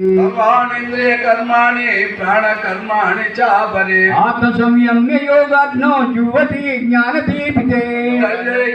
सर्वाणीन्द्रिय कर्माणि प्राण कर्माणि आत्म आत्मसंयम्य योगाग्नो युवति ज्ञानदीपिते।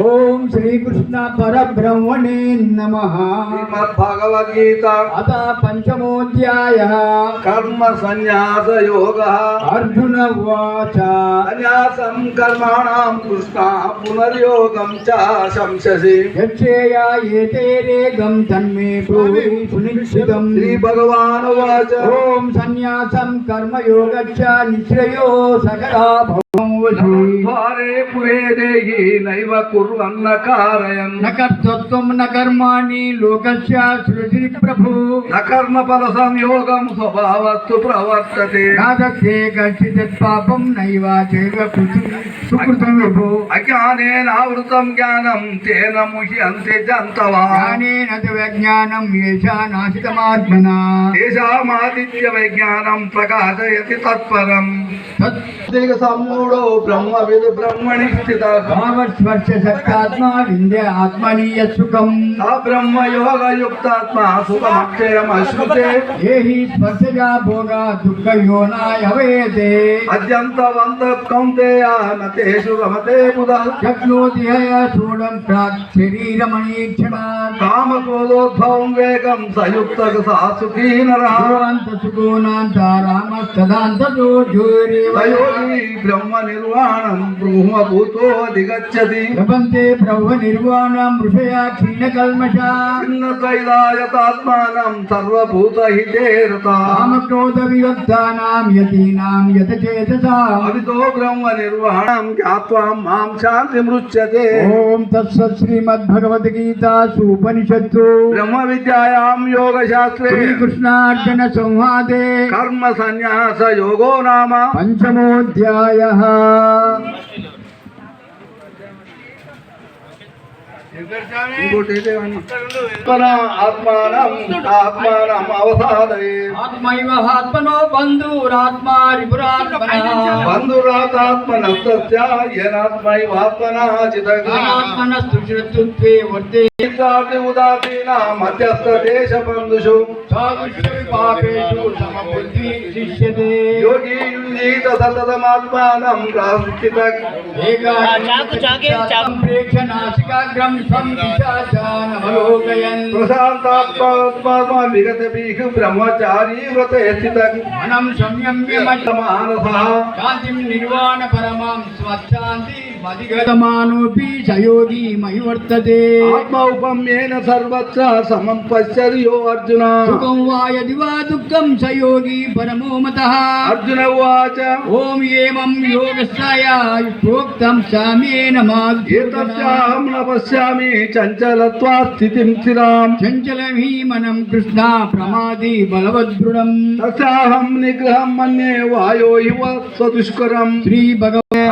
ఓం శ్రీకృష్ణ పరబ్రహ్మణే నమ. భగవద్గీత అత పంచమోధ్యాయ. కర్మ సన్యాస యోగ అర్జున వాచ సన్యాసం కర్మాణం కృష్ణ పునర్యోగం చ శంససి యక్షేయా ఏతేరేగం తన్మే భూమి సునిశ్చితం. శ్రీ భగవాన్ వాచ ఓం సన్యాసం కర్మయోగ నిశ్రయో సకలా భవతి देहि नैव कुर्वन्न कारयन् न कर्तृत्वं न कर्माणि लोकस्य सृजि प्रभु न कर्मफलसंयोगं स्वभावस्तु प्रवर्तते नादत्ते कश्चित् पापं नैव चैव कृतं सुकृतं विभो अज्ञानेनावृतं ज्ञानं तेन मुह्यन्ते जन्तवः ज्ञानेन तु विज्ञानं येषा नाशितमात्मना तेषामादित्यवैज्ञानं प्रकाशयति तत्परम् तत् सम्मूढो ब्रह्मविद् ब्रह्मणि स्थितः भावस्पर्श शक्तात्मा विन्द्य आत्मनि यत्सुखम् स ब्रह्मयोगयुक्तात्मा सुखमक्षयमश्नुते ये हि स्पर्शजा भोगा दुःखयोनाय हवेते अद्यन्तवन्तः कौन्तेय न तेषु रमते बुधः शक्नोति हय सोढं प्राक् शरीरमणीक्षणात् कामक्रोधोद्भवं वेगं सयुक्तः सा सुखी नरः सुखोऽन्तसुखोनान्तदान्ततो ज्योतिरेव तयोगी ब्रह्मनिर्वाणं ब्रह्मभूतोऽधिगच्छति लभन्ते ब्रह्मनिर्वाणं ऋषया क्षीणकल्मषा छिन्नतैलायतात्मानं सर्वभूतहिते रता कामक्रोधवियुक्तानां यतीनां यतचेतसाम् अवितो ब्रह्मनिर्वाणं ज्ञात्वा मां शान्तिमृच्यते ॐ तत्सत् श्रीमद्भगवद्गीतासु उपनिषत्सु ब्रह्मविद्यायां योगशास्त्रे श्रीकृष्णार्जुन संवादे कर्म संन्यास योगो नाम पञ्चमोऽध्यायः ఇంకోటి? ఆత్మన ఆత్మానం అవసాదయే ఆత్మైవ ఆత్మనో బంధురాత్మా శత్రుత్వే వర్తే. ఉదాసీన మధ్యస్థ దేశ బంధుషు సాగుష్యవిపాపేషు సమబుద్ధి శిష్యతే. యోగి యుంజీత సతతమాత్మానం ప్రాస్థిత ఏకాగ్రం ప్రేక్ష నాసికాగ్రం సంవిశాచానవలోకయన్ ప్రశాంతాత్మాత్మా విగతభీః బ్రహ్మచారీ వ్రతే స్థిత మనం సంయమ్య మానస శాంతిం నిర్వాణ పరమాం స్వచ్ఛాంతి మదిగతమానోపి సయోగి మయి వర్తతే ఆత్మ ఉపమ్యేన సర్వత్ర సమం పశ్యది యో అర్జున. సుఖం వా యది వా దుఃఖం సయోగి పరమో మతః. అర్జున ఉవాచ. ఓం ఏమం యోగస్య ప్రోక్తం సామ్యేన ఏతస్యాహం న పశ్యామి చంచలత్వా స్థితిం స్థిరాం. చంచలం హి మనం కృష్ణ ప్రమాది బలవద్దృఢం తస్యాహం నిగ్రహం మన్యే వాయో ఇవ స్వదుష్కరం. శ్రీ భగవ